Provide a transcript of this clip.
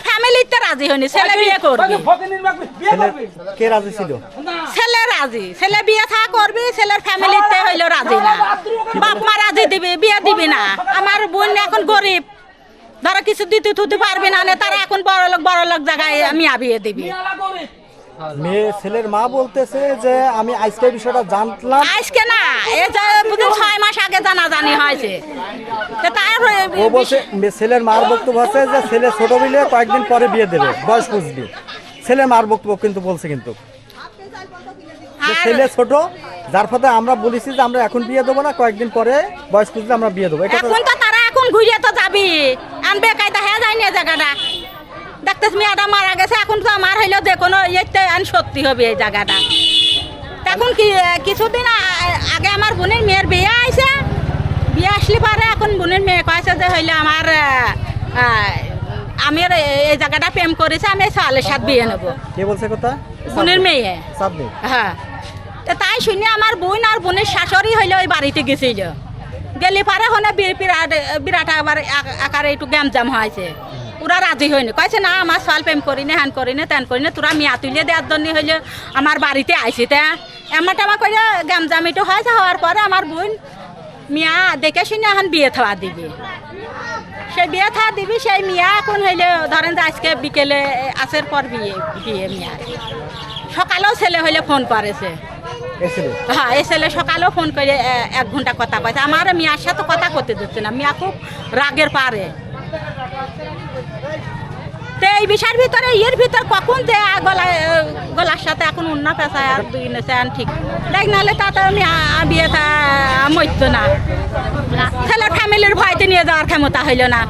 ছেলের ফ্যামিলিতে রাজি হয়নি ছেলে বিয়ে করবে। কে রাজি ছিল? ছেলে রাজি ছেলে বিয়ে থা করবি ছেলের ফ্যামিলিতে হইল রাজি না। বাপ মা রাজি দিবি বিয়ে দিবি না। আমার বোন এখন গরিব। ধরো কিছু দিতে থুতে পারবি না নে, তারা এখন বড় লোক বড় লোক জায়গায় আমি আবিয়ে দিবি। মেয়ে ছেলের মা বলতেছে যে আমি আজকে বিষয়টা জানলাম। আজকে না এ যে বুঝুন ছয় মাস আগে জানা জানি হয়েছে ও বলছে ছেলের মার বক্তব্য আছে যে ছেলে ছোট বিলে কয়েকদিন পরে বিয়ে দেবে বয়স বুঝবি। ছেলের মার বক্তব্য কিন্তু বলছে কিন্তু। ছেলে ছোট যার ফলে আমরা বলেছি যে আমরা এখন বিয়ে দেবো না কয়েকদিন পরে বয়স বুঝলে আমরা বিয়ে দেবো। এটা এখন তো তারা এখন ঘুরিয়ে তো যাবি। আনবে কায়দা হয়ে যায় না জায়গাটা। দেখতেছ মেয়েটা মারা এখন তো আমার হইল যে কোনো ইয়েতে আন সত্যি হবে এই জায়গাটা। এখন কি কিছুদিন আগে আমার বোনের মেয়ের বিয়ে আইছে। বিয়ে আসলে পরে এখন বোনের মেয়ে কয়েছে যে হইলে আমার আমি আর এই- জায়গাটা প্রেম করেছে আমি সালের সাথে বিয়ে নেব। কে বলছে কথা? বোনের মেয়ে। হ্যাঁ। তো তাই শুনে আমার বোন আর বোনের শাশুড়ি হইলে ওই বাড়িতে গেছিল। গেলে পারে হনে বিরাট বিরাট আবার আকারে একটু গ্যামজাম হয়েছে। ওরা রাজি হয়নি। কয়েছে না আমার সাল প্রেম করি না হ্যান করি না তেন করি না তোরা মিয়া তুলে দেওয়ার জন্য হইলে আমার বাড়িতে আইসি তা। এমন টেমা করে গ্যামজাম একটু হয়েছে হওয়ার পরে আমার বোন মিয়া দেখে শুনে এখন বিয়ে থাওয়া দিবি। সেই বিয়ে থাওয়া দিবি সেই মিয়া এখন হইলে ধরেন যে আজকে বিকেলে আসের পর বিয়ে বিয়ে মিয়া। সকালেও ছেলে হইলে ফোন করেছে। হ্যাঁ এই ছেলে সকালেও ফোন করে এক ঘণ্টা কথা কয়েছে আমার মিয়ার সাথে কথা করতে দিচ্ছে না। মিয়া খুব রাগের পারে। তো এই বিষয়ের ভিতরে, ইয়ের ভিতর কখন যে গলায় গলার সাথে এখন অন্য পেশায় আর দুই নেছে আন ঠিক। দেখ নাহলে তাতে আমি বিয়ে মরতো না। ছেলের ফ্যামিলির ভয়তে নিয়ে যাওয়ার ক্ষমতা হইল না।